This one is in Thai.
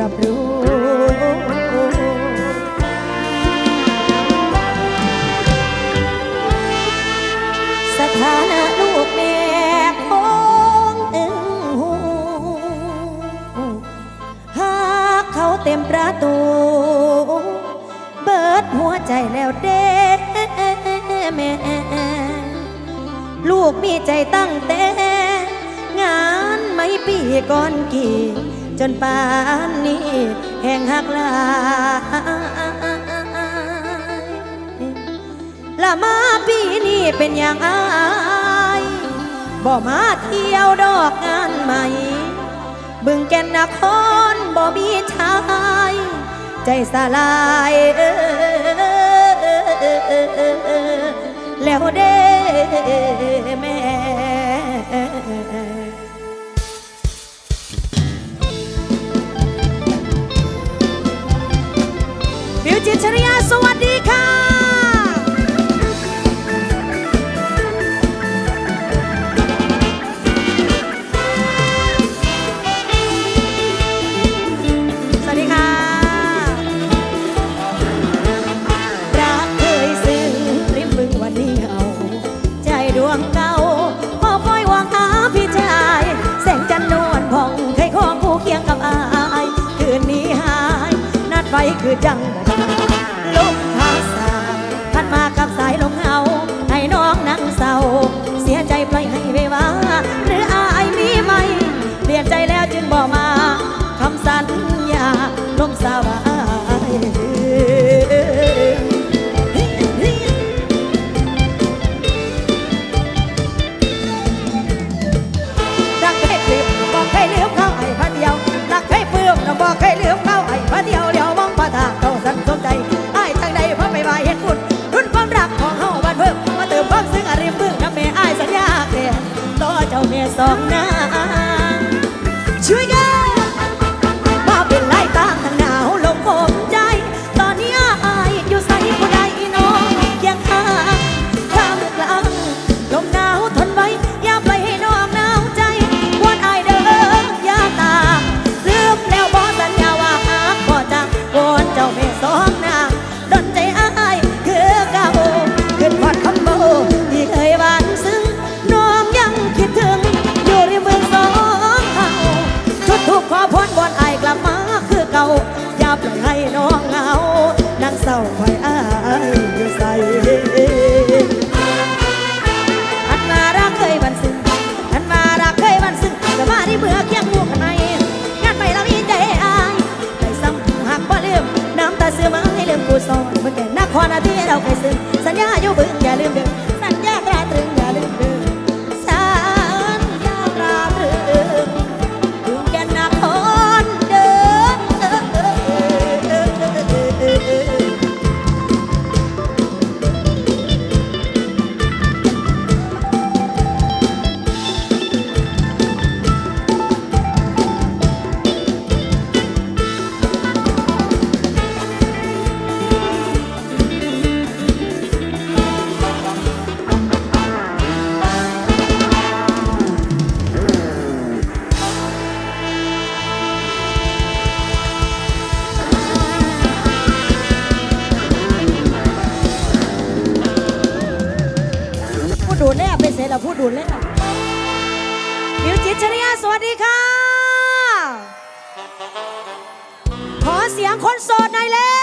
รับรู้สถานะลูกแม่ขงอึ้งหูหากเขาเต็มประตู เบิดหัวใจแล้วเด้แม่ลูกมีใจตั้งแต่งานไม่ปีก่อนกี่ จนป่านนี้แห่งหักลายละมาปีนี้เป็นอย่างไรบ่มาเที่ยวดอกงานใหม่ บึงแก่นนครบ่มีชาย ใจสลายแล้วเด้แม่ คือจังลมทาสาพันมากับสายลมเงาให้น้องนั่งเศร้า เสียใจปล่อยให้ไปว่า สองน้า อันมารักเคยบันซึ้อันมารักเคยบันซึ้งแมาที่เบื่อเคียงหมู่ข้างในงานไปแล้วมีใจอ้ายไปซ้ำหักบ่ลืมน้ำตาเสื่อมให้ลืมกูสอนเมื่อแก่นคราทิตย์เราเคยนสัญญา เราพูดดุนเลยมิวจิตชริยาสวัสดีค่ะ ขอเสียงคนโสดหน่อยเลย